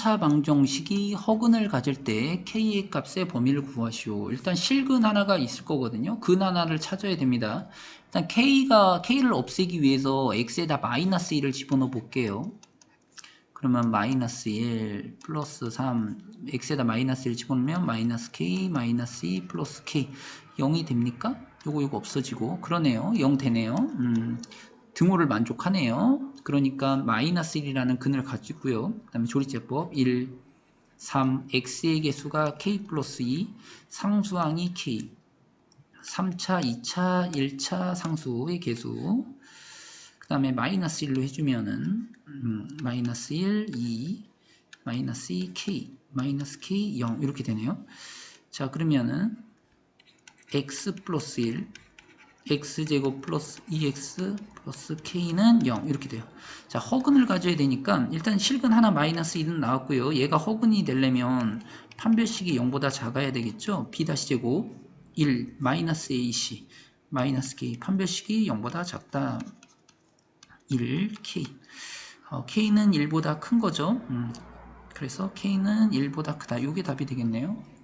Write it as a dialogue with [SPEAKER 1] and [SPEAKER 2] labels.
[SPEAKER 1] 3차 방정식이 허근을 가질 때 k의 값의 범위를 구하시오. 일단 실근 하나가 있을 거거든요. 근 하나를 찾아야 됩니다. 일단 k가 k를 없애기 위해서 x에다 마이너스 1을 집어넣어 볼게요. 그러면 마이너스 1 플러스 3 x에다 마이너스 1 집어넣으면 마이너스 k 마이너스 2 플러스 k 0이 됩니까? 요거 요거 없어지고 그러네요. 0 되네요. 음, 등호를 만족하네요. 그러니까 마이너스 1이라는 근을 가지고요. 그 다음에 조리제법 1, 3, x의 개수가 k 플러스 2, 상수항이 k 3차, 2차, 1차 상수의 개수 그 다음에 마이너스 1로 해주면은 음, 마이너스 1, 2, 마이너스 2, k 마이너스 k, 0 이렇게 되네요. 자 그러면은 x 플러스 1 x제곱 플러스 2x 플러스 k는 0 이렇게 돼요. 자 허근을 가져야 되니까 일단 실근 하나 마이너스 1은 나왔고요. 얘가 허근이 되려면 판별식이 0보다 작아야 되겠죠. b-제곱 1 마이너스 ac 마이너스 k 판별식이 0보다 작다. 1 k 어, k는 1보다 큰 거죠. 음, 그래서 k는 1보다 크다. 이게 답이 되겠네요.